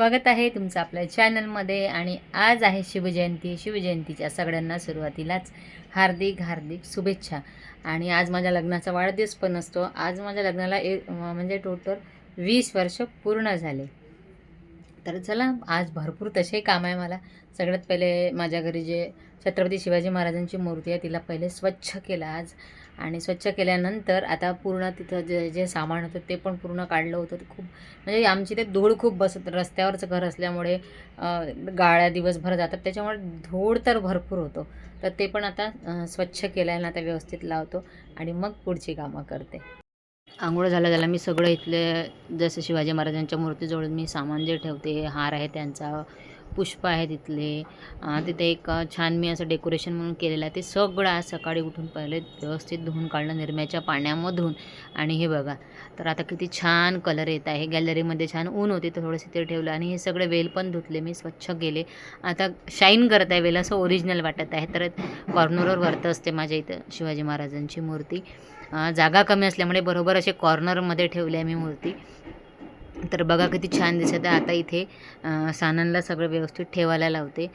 स्वागत आहे तुमचं आपल्या चॅनलमध्ये आणि आज आहे शिवजयंती. शिवजयंतीच्या सगळ्यांना सुरुवातीलाच हार्दिक हार्दिक शुभेच्छा. आणि आज माझ्या लग्नाचा वाढदिवस पण असतो. आज माझ्या लग्नाला ए म्हणजे टोटल वीस वर्ष पूर्ण झाले. तर चला आज भरपूर तसे काम आहे मला. सगळ्यात पहिले माझ्या घरी जे छत्रपती शिवाजी महाराजांची मूर्ती आहे तिला पहिले स्वच्छ केलं आज. आणि स्वच्छ केल्यानंतर आता पूर्ण तिथं जे जे सामान होतं ते पण पूर्ण काढलं होतं. ते खूप म्हणजे आमची ते धूळ खूप बसत रस्त्यावरचं घर असल्यामुळे गाळ्या दिवसभर जातात. त्याच्यामुळे धूळ तर भरपूर होतो. तर ते पण आता स्वच्छ केलं आहे ना आता व्यवस्थित लावतो. आणि मग पुढची कामं करते. आंघोळ झाला झालं मी सगळं इथले जसं शिवाजी महाराजांच्या मूर्तीजवळ मी सामान जे ठेवते हार आहे त्यांचा पुष्प आहे तिथले तिथे एक छान मी असं डेकोरेशन म्हणून केलेलं आहे. ते सगळं आज सकाळी उठून पहिले व्यवस्थित धुवून काढलं निरम्याच्या पाण्यामधून. आणि हे बघा तर आता किती छान कलर येत आहे. गॅलरीमध्ये छान ऊन होते तर थोडंसं ते ठेवलं. आणि हे सगळे वेल पण धुतले मी स्वच्छ केले. आता शाईन करत आहे वेल असं ओरिजिनल वाटत आहे. तर कॉर्नरवर वरत असते माझ्या इथं शिवाजी महाराजांची मूर्ती. जागा कमी असल्यामुळे बरोबर असे कॉर्नरमध्ये ठेवले आहे मी मूर्ती. तर बघा किती छान दिसत आहे. आता इथे अं, सगळं व्यवस्थित ठेवायला लावते.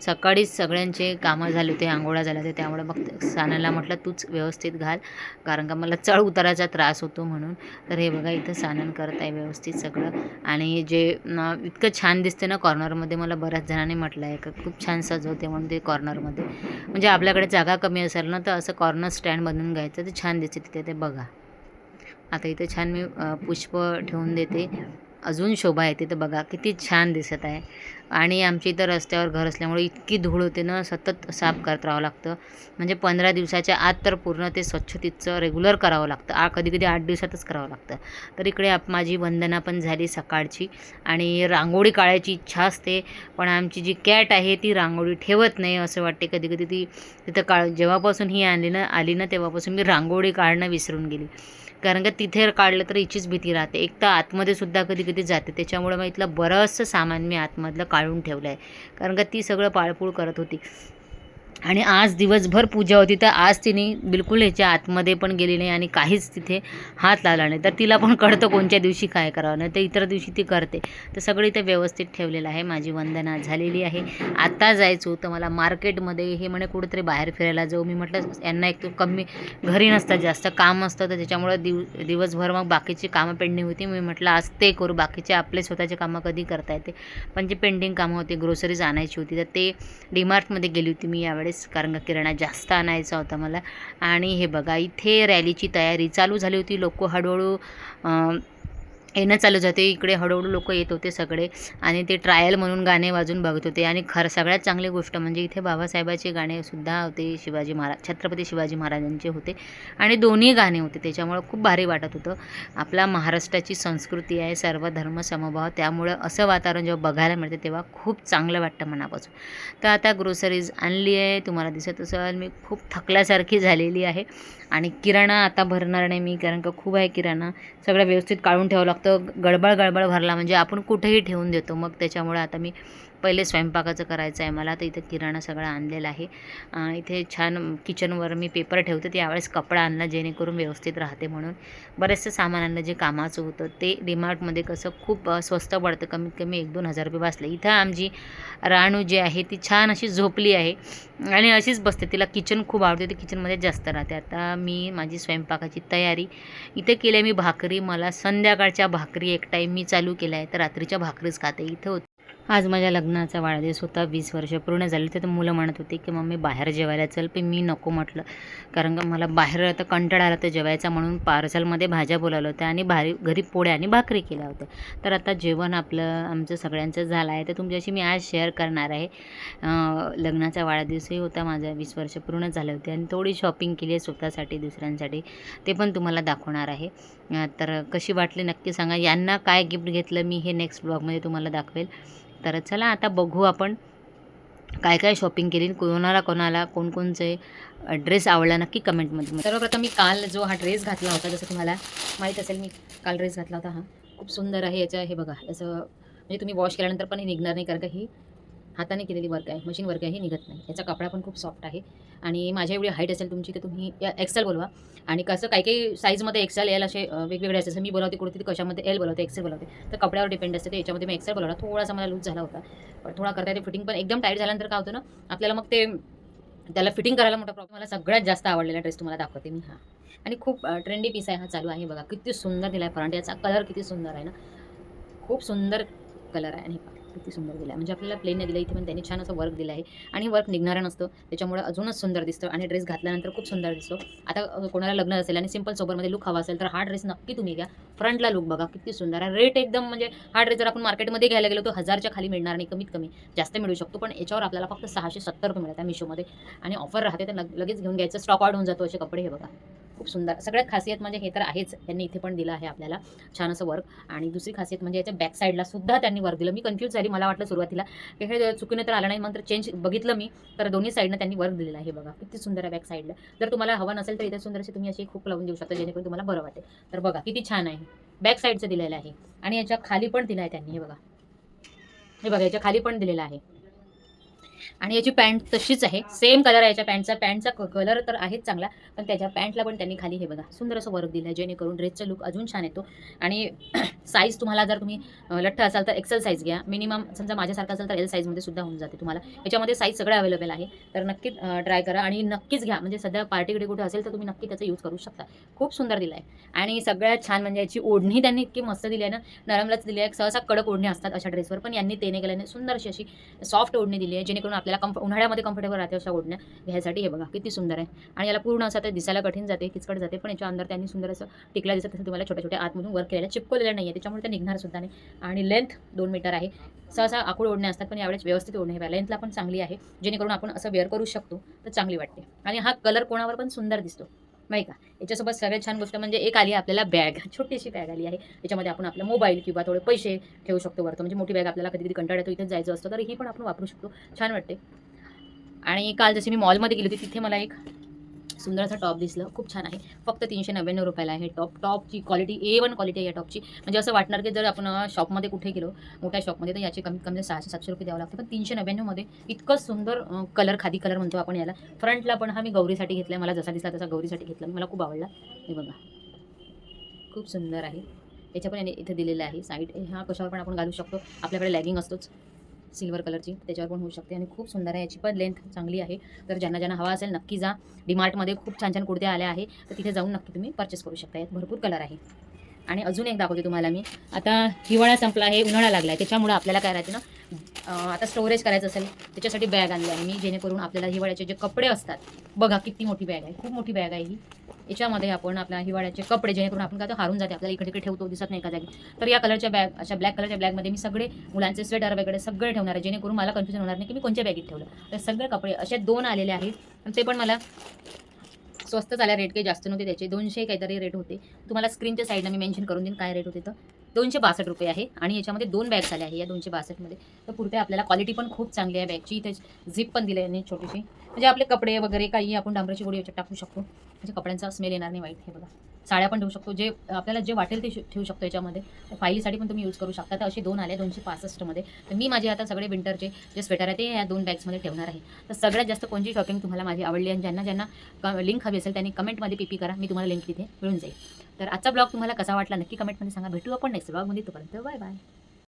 सकाळीच सगळ्यांचे कामं झाले होते आंघोळा झाल्या होत्या त्यामुळे मग सानाला म्हटलं तूच व्यवस्थित घाल कारण का मला चढ उताराचा त्रास होतो म्हणून. तर हे बघा इथं सानन करत आहे व्यवस्थित सगळं. आणि जे इतकं छान दिसते ना कॉर्नरमध्ये मला बऱ्याच जणांनी म्हटलं आहे का खूप छान सजवते म्हणून ते कॉर्नरमध्ये. म्हणजे आपल्याकडे जागा कमी असेल ना तर असं कॉर्नर स्टँड बनवून घ्यायचं ते छान दिसते तिथे ते बघा. आता इथे छान मी पुष्प ठेवून देते. अजून शोभा येते तर बघा किती छान दिसत आहे. आणि आमच्या इथं रस्त्यावर घर असल्यामुळे इतकी धूळ होते ना सतत साफ करत राहावं लागतं. म्हणजे पंधरा दिवसाच्या आत तर पूर्ण ते स्वच्छ तिथचं रेग्युलर करावं लागतं. आ कधी कधी आठ दिवसातच करावं लागतं. तर इकडे आप माझी वंदना पण झाली सकाळची आणि रांगोळी काढायची इच्छा असते पण आमची जी कॅट आहे ती रांगोळी ठेवत नाही असं वाटते. कधी कधी ती तिथं काळ जेव्हापासून ही आली ना आली ना तेव्हापासून मी रांगोळी काढणं विसरून गेली. कारण का तिथे काढलं तर हिचीच भीती राहते. एक तर आतमध्ये सुद्धा कधी कधी जाते त्याच्यामुळे मग इथलं बरंचसं सामान मी आतमधलं काढून ठेवलं आहे कारण का ती सगळं पाळपूळ करत होती. आणि आज दिवसभर पूजा होती तर आज तिने बिलकुल ह्याच्या आतमध्ये पण गेली नाही आणि काहीच तिथे हात लावला नाही. तर तिला पण कळतं कोणत्या दिवशी काय करावं नाही तर इतर दिवशी ती करते. तर सगळं इथं व्यवस्थित ठेवलेलं आहे माझी वंदना झालेली आहे. आता जायचो तर मला मार्केटमध्ये हे म्हणे कुठेतरी बाहेर फिरायला जाऊ. मी म्हटलं यांना एक तर कमी घरी नसतात जास्त काम असतं तर त्याच्यामुळं दिव दिवसभर मग बाकीची कामं पेंडिंग होती. मी म्हटलं आज ते करू बाकीचे आपले स्वतःचे कामं कधी करता येते. पण जे पेंडिंग कामं होती ग्रोसरीज आणायची होती तर ते डीमार्टमध्ये गेली होती मी यावेळेस. कारण का किराणा जास्त आणायचा होता मला. आणि हे बघा इथे रॅलीची तयारी चालू झाली होती. लोक हळूहळू येणं चालू जाते इकडे हळूहळू लोक येत होते सगळे आणि ते ट्रायल म्हणून गाणे वाजून बघत होते. आणि खरं सगळ्यात चांगली गोष्ट म्हणजे इथे बाबासाहेबाचे गाणेसुद्धा होते शिवाजी महाराज छत्रपती शिवाजी महाराजांचे होते. आणि दोन्ही गाणे होते त्याच्यामुळं खूप भारी वाटत होतं. आपला महाराष्ट्राची संस्कृती आहे सर्व धर्म समभाव त्यामुळं असं वातावरण जेव्हा बघायला मिळते तेव्हा खूप चांगलं वाटतं मनापासून. तर आता ग्रोसरीज आणली आहे तुम्हाला दिसत असेल मी खूप थकल्यासारखी झालेली आहे. आणि किराणा आता भरणार नाही मी कारण का खूप आहे किराणा. सगळं व्यवस्थित काढून ठेवावं लागतं. गडबड गडबड भरला. म्हणजे आपण कुठेही ठेवून देतो. मग त्याच्यामुळे आता मी पहिले स्वयंपाकाचं करायचं आहे. मला तर इथं किराणा सगळा आणलेला आहे. इथे छान किचनवर मी पेपर ठेवते. त्यावेळेस कपडा आणला जेणेकरून व्यवस्थित राहते म्हणून. बरेचसं सामान आणलं जे कामाचं होतं. ते डीमार्टमध्ये कसं खूप स्वस्त पडतं. कमीत कमी एक दोन हजार रुपये बसले. इथं आमची राणू जी आहे ती छान अशी झोपली आहे. आणि अशीच बसते. तिला किचन खूप आवडते. ती किचनमध्ये जास्त राहते. आता मी माझी स्वयंपाकाची तयारी इथे केली मी भाकरी. मला संध्याकाळच्या भाकरी एक टाईम मी चालू केला आहे तर रात्रीच्या भाकरीच खाते. इथं होते आज माझ्या लग्नाचा वाढदिवस होता वीस वर्ष पूर्ण झाली. तर मुलं म्हणत होती की मम्मी बाहेर जेवायला चल पण मी नको म्हटलं. कारण का मला बाहेर आता कंटाळा आला तर जेवायचा म्हणून पार्सलमध्ये भाज्या बोलावलं होत्या आणि भारी घरी पोळ्या आणि भाकरी केल्या होत्या. तर आता जेवण आपलं आमचं सगळ्यांचं झालं आहे. तर तुमच्याशी मी आज शेअर करणार आहे. लग्नाचा वाढदिवसही होता माझा वीस वर्ष पूर्ण झाले होते आणि थोडी शॉपिंग केली आहे स्वतःसाठी दुसऱ्यांसाठी. ते पण तुम्हाला दाखवणार आहे. तर कशी वाटली नक्की सांगा. यांना काय गिफ्ट घेतलं मी हे नेक्स्ट ब्लॉगमध्ये तुम्हाला दाखवेल. तर चला आता बघू आपण काय काय शॉपिंग केली कोणाला कोणाला कोणकोणचे ड्रेस आवडला नक्की कमेंटमध्ये सर्वप्रथम मी काल जो हा ड्रेस घातला होता जसं तुम्हाला माहीत असेल मी काल ड्रेस घातला होता हा. खूप सुंदर आहे याचं हे बघा याचं म्हणजे तुम्ही वॉश केल्यानंतर पण हे निघणार नाही कारण का ही हाताने केलेली वर्क आहे मशीन वर्क आहे हे निघत नाही. याचा कपडा पण खूप सॉफ्ट आहे. आणि माझ्या एवढी हाईट असेल तुमची तर तुम्ही एक्सेल बोलवा. आणि कसं काही काही साईजमध्ये एक्सेल एल असे वेगवेगळे असते मी बोलवते कुठे ती कशामध्ये एल बोलवते एक्सेल बोलवते. तर कपड्यावर डिपेंड असते. तर याच्यामध्ये मी एक्सेल बोलवला. थोडासा मला लूज झाला होता. पण थोडा करता येते. फिटिंग पण एकदम टाईट झाल्यानंतर काय होतं ना आपल्याला मग ते त्याला फिटिंग करायला मोठा प्रॉब्लेम मला सगळ्यात जास्त आवडलेला ड्रेस तुम्हाला दाखवते मी हा. आणि खूप ट्रेंडी पीस आहे हा. चालू आहे बघा. किती सुंदर दिला आहे फ्रंट याचा कलर किती सुंदर आहे ना. खूप सुंदर कलर आहे आणि किती सुंदर दिला आहे म्हणजे आपल्याला प्लेन दिलं इथे पण त्यांनी छान असं वर्क दिलं आहे आणि वर्क निघणारं नसतं. त्याच्यामुळे अजूनच सुंदर दिसतं आणि ड्रेस घातल्यानंतर खूप सुंदर दिसतो. आता कोणाला लग्न असेल आणि सिंपल सोबरमध्ये लुक हवा असेल तर हा ड्रेस नक्की तुम्ही घ्या. फ्रंटला लुक बघा किती सुंदर आहे. रेट एकदम म्हणजे हा ड्रेस जर आपण मार्केटमध्ये घ्यायला गेलो तर हजारच्या खाली मिळणार नाही कमीत कमी. जास्त मिळू शकतो पण याच्यावर आपल्याला फक्त सहाशे सत्तर रुपये मिळतात मिशोमध्ये आणि ऑफर राहते तर लगेच घेऊन घ्यायचं. स्टॉक आउट होऊन जातो असे कपडे हे बघा. खूप सुंदर. सगळ्यात खासियत म्हणजे हे तर आहेच. त्यांनी इथे पण दिलं आहे आपल्याला. छान असं वर्क आणि दुसरी खासियत म्हणजे याच्या बॅक साईडला सुद्धा त्यांनी वर्क दिलं. मी कन्फ्यूज झाली. मला वाटलं सुरुवातीला की हे चुकीने तर आलं नाही. मग तर चेंज बघितलं मी तर दोन्ही साईडनं त्यांनी वर्क दिलेलं आहे. बघा किती सुंदर आहे बॅक साईडला जर तुम्हाला हवा नसेल तर इथे सुंदर अशी तुम्ही अशी खूप लावून देऊ शकता जेणेकरून तुम्हाला बरं वाटेल. तर बघा किती छान आहे. बॅक साईडचं दिलेलं आहे. आणि याच्या खाली पण दिलं आहे त्यांनी. हे बघा. हे बघा याच्या खाली पण दिलेलं आहे. आणि याची पॅन्ट तशीच आहे. सेम कलर आहे याच्या पॅन्टचा. पॅन्टचा कलर तर आहेच चांगला पण त्याच्या पॅन्टला पण त्यांनी खाली हे बघा सुंदर असं वर्क दिलं आहे जेणेकरून ड्रेसचा लुक अजून छान येतो. आणि साईज तुम्हाला जर तुम्ही लठ्ठ असाल तर एक्सेल साईज घ्या. मिनिमम समजा माझ्यासारखा असेल तर एल साईजमध्ये सुद्धा होऊन जाते तुम्हाला. याच्यामध्ये साईज सगळं अवेलेबल आहे. तर नक्की ट्राय करा आणि नक्कीच घ्या. म्हणजे सध्या पार्टीकडे कुठे असेल तर तुम्ही नक्की त्याचा यूज करू शकता. खूप सुंदर दिला आहे आणि सगळ्यात छान म्हणजे याची ओढणी त्यांनी इतकी मस्त दिली आहे ना. नरमलाच दिली आहे. सहसा कडक ओढणी असतात अशा ड्रेसवर पण यांनी तेने नाही केल्याने सुंदर अशी अशी सॉफ्ट ओढणी दिली आहे. जेणेकरून आपल्याला कम्फ उन्हाळ्यामध्ये कम्फर्टेबल राहते अशा ओढण्या. घ्यायसाठी हे बघा किती सुंदर आहे. आणि याला पूर्ण असं ते दिसायला कठीण जाते किचकट जाते. पण याच्या अंदर त्यांनी सुंदर असं टिकला दिसत तसं तुम्हाला छोट्या छोट्या आतमधून वर्क केलेलं चिपकवलेलं नाही आहे त्याच्यामुळे ते निघणार सुद्धा नाही. आणि लेंथ दोन मीटर आहे. सहसा आखूड ओढणे असतात पण यावेळेस व्यवस्थित ओढणे आहे लेंथला पण चांगली आहे जेणेकरून आपण असं वेअर करू शकतो तर चांगली वाटते. आणि हा कलर कोणावर पण सुंदर दिसतो. नाही का? याच्यासोबत सगळ्यात छान गोष्ट म्हणजे एक आली आहे आपल्याला बॅग छोटीशी बॅग आली आहे. याच्यामध्ये आपण आपला मोबाईल किंवा थोडे पैसे ठेवू शकतो वरतो. म्हणजे मोठी बॅग आपल्याला कधी कधी कंटाळा येतो जायचं असतं. तर ही पण आपण वापरू शकतो. छान वाटते. आणि काल जशी मी मॉलमध्ये गेली होती तिथे मला एक सुंदरसा टॉप दिसलं. खूप छान आहे. फक्त तीनशे नव्याण्णव रुपयाला आहे. टॉप टॉपची क्वालिटी ए वन क्वालिटी आहे या टॉपची म्हणजे असं वाटणार की जर आपण शॉपमध्ये कुठे गेलो मोठ्या शॉपमध्ये तर याचे कमीत कमी सहाशे सातशे रुपये द्यावं लागतं. पण तीनशे नव्याण्णवमध्ये इतकं सुंदर कलर खादी कलर म्हणतो आपण याला. फ्रंटला पण हा मी गौरीसाठी घेतला मला जसा दिसला तसा गौरीसाठी घेतला. मला खूप आवडला. हे बघा. खूप सुंदर आहे. याच्या पण याने इथे दिलेलं आहे. साईड हा कशावर पण आपण घालू शकतो. आपल्याकडे लॅगिंग असतोच. सिल्वर कलरची त्याच्यावर पण होऊ शकते आणि खूप सुंदर आहे. याची पण लेंथ चांगली आहे. तर ज्यांना ज्यांना हवा असेल नक्की जा. डीमार्टमध्ये खूप छान छान कुर्त्या आल्या आहे तर तिथे जाऊन नक्की तुम्ही परचेस करू शकता. यात भरपूर कलर आहे. आणि अजून एक दाखवते तुम्हाला मी. आता हिवाळा संपला आहे उन्हाळा लागला आहे त्याच्यामुळं आपल्याला काय राहते ना आता स्टोरेज करायचं असेल त्याच्यासाठी बॅग आणली आहे मी जेणेकरून आपल्याला हिवाळ्याचे जे कपडे असतात बघा किती मोठी बॅग आहे खूप मोठी बॅग आहे ही. याच्यामध्ये आपण आपल्या हिवाळ्याचे कपडे जेणेकरून आपण काय तर हारून जाते आपल्याला इकडे इकडे ठेवतो दिसत नाही का जागी. तर या कलरच्या बॅग अशा ब्लॅक कलरच्या बॅगमध्ये मी सगळे मुलांचे स्वेटर वगैरे सगळे ठेवणार आहे जेणेकरून मला कन्फ्युजन होणार नाही की मी कोणत्या बॅगेत ठेवलं. तर सगळे कपडे असे दोन आलेले आहेत ते पण मला स्वस्त झाल्या रेट काही जास्त नव्हते त्याचे. दोनशे काहीतरी रेट होते. तुम्हाला स्क्रीनच्या साईडला मी मेन्शन करून देईन काय रेट होते तर. दोनशे बासष्ट रुपये आहे आणि याच्यामध्ये दोन बॅग्स आल्या आहे या दोनशे बासष्टमध्ये तर पुढे आपल्याला क्वालिटी पण खूप चांगली आहे बॅगची इथे झिप पण दिली आहे छोटीशी. म्हणजे आपले कपडे वगैरे काही आपण डांबराची गोडी याच्यात टाकू शकतो. म्हणजे कपड्यांचा स्मेल येणार नाही वाईट हे बघा. साड्या पण ठेवू शकतो. जे आपल्याला जे वाटेल ते ठेवू शकतो याच्यामध्ये. फाईलीसाठी पण तुम्ही यूज करू शकता. तर असे दोन आले दोनशे पासष्टमध्ये तर मी माझे आता सगळे विंटरचे जे स्वेटर आहे ते या दोन बॅग्समध्ये ठेवणार आहे. तर सगळ्यात जास्त कोणती शॉपिंग तुम्हाला माझी आवडली आणि ज्यांना ज्यांना लिंक हवी असेल त्यांनी कमेंटमध्ये पी पी करा. मी तुम्हाला लिंक तिथे मिळून जाईल. तर आजचा ब्लॉग तुम्हाला कसा वाटला? नक्की कमेंटमध्ये सांगा. भेटू आपण नेक्स्ट ब्लॉगमध्ये तोपर्यंत बाय बाय